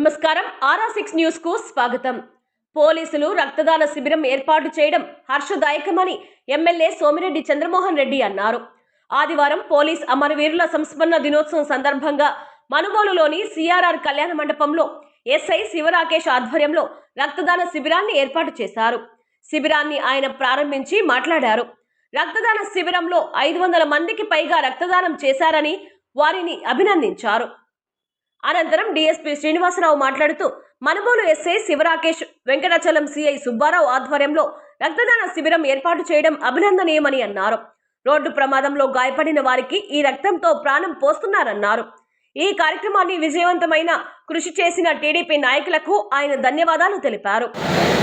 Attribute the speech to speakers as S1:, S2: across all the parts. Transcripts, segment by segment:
S1: నమస్కారం. ఆరా సిక్స్ న్యూస్కు స్వాగతం. పోలీసులు రక్తదాన శిబిరం ఏర్పాటు చేయడం హర్షదాయకమని ఎమ్మెల్యే సోమిరెడ్డి చంద్రమోహన్ రెడ్డి అన్నారు. ఆదివారం పోలీస్ అమరవీరుల సంస్మరణ దినోత్సవం సందర్భంగా మనుగోలులోని సిఆర్ఆర్ కళ్యాణ మండపంలో ఎస్ఐ శివరాకేష్ ఆధ్వర్యంలో రక్తదాన శిబిరాన్ని ఏర్పాటు చేశారు. శిబిరాన్ని ఆయన ప్రారంభించి మాట్లాడారు. రక్తదాన శిబిరంలో ఐదు వందల మందికి పైగా రక్తదానం చేశారని వారిని అభినందించారు. అనంతరం డీఎస్పీ శ్రీనివాసరావు మాట్లాడుతూ మనుబోలు ఎస్ఐ శివరాకేష్ వెంకటాచలం సిఐ సుబ్బారావు ఆధ్వర్యంలో రక్తదాన శిబిరం ఏర్పాటు చేయడం అభినందనీయమని అన్నారు. రోడ్డు ప్రమాదంలో గాయపడిన వారికి ఈ రక్తంతో ప్రాణం పోస్తున్నారన్నారు. ఈ కార్యక్రమాన్ని విజయవంతమైన కృషి చేసిన టీడీపీ నాయకులకు ఆయన ధన్యవాదాలు తెలిపారు.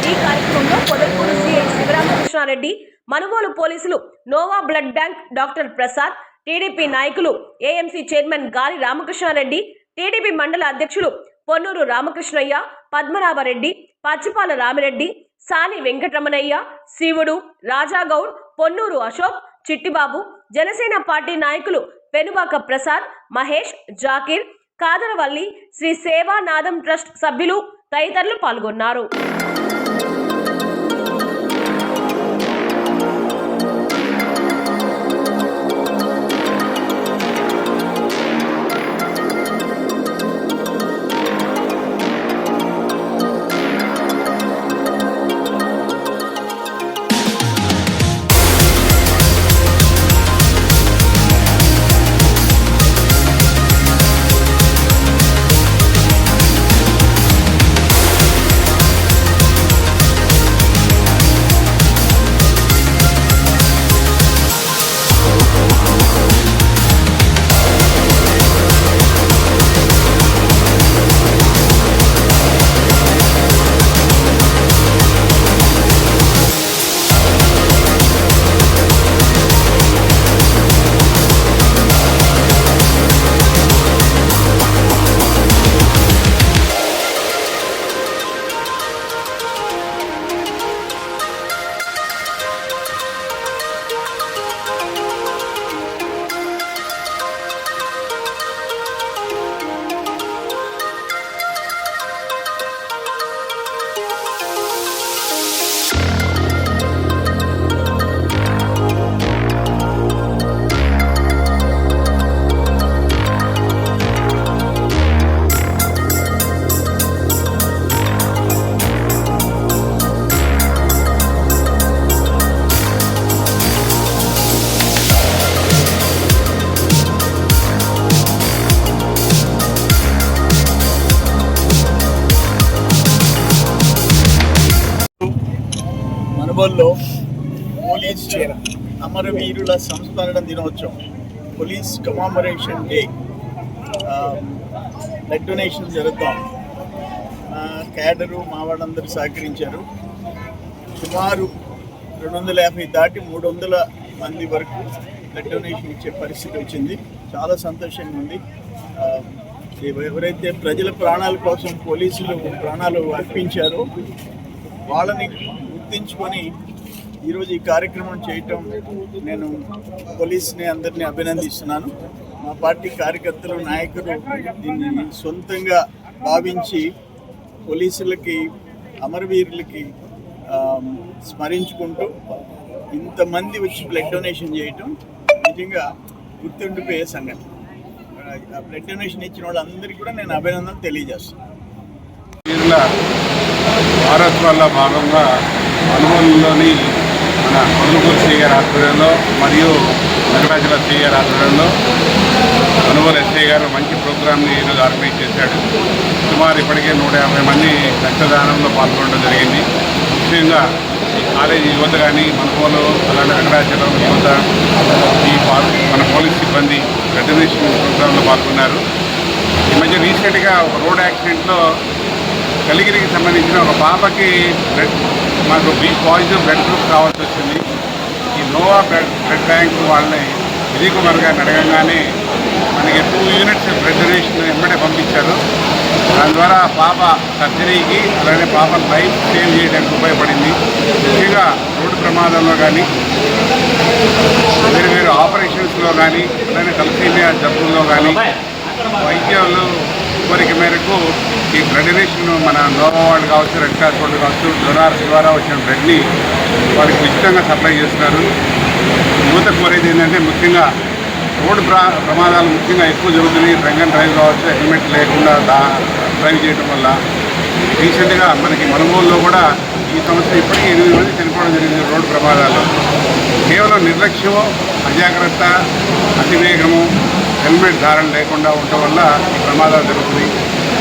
S1: ఈ కార్యక్రమంలో పొదల్పూరు సిఐ శివరామకృష్ణారెడ్డి మనుగోలు పోలీసులు Nova blood bank doctor Prasad TDP నాయకులు AMC chairman Gali Ramakrishnareddy TDP మండల అధ్యక్షులు పొన్నూరు రామకృష్ణయ్య పద్మనాభరెడ్డి పచ్చిపాల రామిరెడ్డి సాని వెంకటరమణయ్య శివుడు రాజాగౌడ్ పొన్నూరు అశోక్ చిట్టిబాబు జనసేన పార్టీ నాయకులు పెనుబాక ప్రసాద్ మహేష్ జాకీర్ కాదరవల్లి శ్రీ సేవానాదం ట్రస్ట్ సభ్యులు తదితరులు పాల్గొన్నారు.
S2: మనుగోల్లో పోలీస్ అమరవీరుల సంస్మరణ దినోత్సవం police commemoration day blood donation జరుగుతాం. Cadre మా వాళ్ళందరూ సహకరించారు. సుమారు రెండు వందల యాభై దాటి మూడు వందల మంది వరకు బ్లడ్ డొనేషన్ ఇచ్చే పరిస్థితి వచ్చింది. చాలా సంతోషంగా ఉంది. ఎవ- ఎవరైతే ప్రజల ప్రాణాల కోసం పోలీసులు ప్రాణాలు అర్పించారో వాళ్ళని గుర్తించుకొని ఈరోజు ఈ కార్యక్రమం చేయటం నేను పోలీస్ని అందరినీ అభినందిస్తున్నాను. మా పార్టీ కార్యకర్తలు నాయకులు దీన్ని సొంతంగా భావించి పోలీసులకి అమరవీరులకి స్మరించుకుంటూ ఇంతమంది వచ్చి బ్లడ్ డొనేషన్ చేయటం నిజంగా గుర్తుండిపోయే సంఘటన. ఆ బ్లడ్ డొనేషన్ ఇచ్చిన వాళ్ళందరికీ కూడా నేను అభినందన తెలియజేస్తున్నాను.
S3: భారత్ వల్ల భాగంగా అనుగోలులోని మన కొనుగోలు చేయగారి ఆధ్వర్యంలో మరియు నగరాజుల చేయగారి ఆధ్వర్యంలో కొనుగోలు ఎస్ఐ గారు మంచి ప్రోగ్రామ్ని ఈరోజు ఆర్గనైజ్ చేశాడు. సుమారు ఇప్పటికే నూట యాభై మంది రక్తదానంలో పాల్గొనడం జరిగింది. ముఖ్యంగా ఈ కాలేజీ యువత కానీ మనకోలు అలానే నగరాజులం యువత ఈ మన పోలీస్ సిబ్బంది రెజర్వేషన్ ప్రోగ్రాంలో పాల్గొన్నారు. ఈ మధ్య రీసెంట్గా ఒక రోడ్ యాక్సిడెంట్లో కలిగిరికి సంబంధించిన ఒక పాపకి బ్లడ్ మాకు బి పాజిటివ్ బ్లడ్ గ్రూప్ కావాల్సి వచ్చింది. ఈ నోవా బ్లడ్ బ్లడ్ బ్యాంక్ వాళ్ళని విజయ్ కుమార్ గారిని అడగంగానే మనకి టూ యూనిట్స్ బ్లడ్ డొనేషన్ వెంబడే పంపించారు. దాని ద్వారా పాప సర్జరీకి అలానే పాప లైఫ్ సేవ్ చేయడానికి ఉపయోగపడింది. ముఖ్యంగా రోడ్డు ప్రమాదంలో కానీ వేరు వేరు ఆపరేషన్స్లో కానీ అలానే తలసీమియా జబ్బుల్లో కానీ వైద్యాలు కోరిక మేరకు ఈ బ్లడ్ డొనేషన్ మన నోవా వాళ్ళు కావచ్చు రెడ్ క్రాస్ వాళ్ళు కావచ్చు డొనార్స్ ద్వారా వచ్చిన బ్లడ్ని వారికి ఉచితంగా సప్లై చేస్తున్నారు. యువత కోరేది ఏంటంటే ముఖ్యంగా రోడ్డు ప్రా ప్రమాదాలు ముఖ్యంగా ఎక్కువ జరుగుతున్నాయి. డ్రంక్ అండ్ డ్రైవ్ కావచ్చు హెల్మెట్ లేకుండా డ్రైవ్ చేయడం వల్ల. రీసెంట్గా మనకి మనుగోలులో కూడా ఈ సంవత్సరం ఇప్పటికీ ఎనిమిది మంది చనిపోవడం జరిగింది రోడ్డు ప్రమాదాలు కేవలం నిర్లక్ష్యము అజాగ్రత్త అతివేగము హెల్మెట్ ధారణ లేకుండా ఉండటం వల్ల ఈ ప్రమాదాలు జరుగుతుంది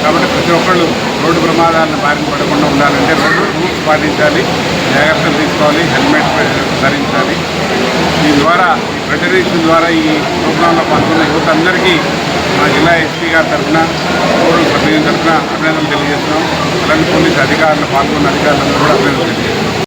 S3: కాబట్టి ప్రతి ఒక్కళ్ళు రోడ్డు ప్రమాదాలను బారిన పడకుండా ఉండాలంటే రోడ్డు రూల్స్ పాటించాలి జాగ్రత్తలు తీసుకోవాలి హెల్మెట్ ధరించాలి. దీని ద్వారా ఈ ఫెడరేషన్ ద్వారా ఈ ప్రోగ్రాంలో పాల్గొన్న యువత అందరికీ మా జిల్లా ఎస్పీ గారి తరఫున పౌరుల ప్రతినిధి తరఫున అభినందనలు తెలియజేస్తున్నాం. అలాంటి పోలీసు అధికారులు పాల్గొన్న అధికారులందరూ కూడా అభినందనలు తెలియజేస్తున్నాం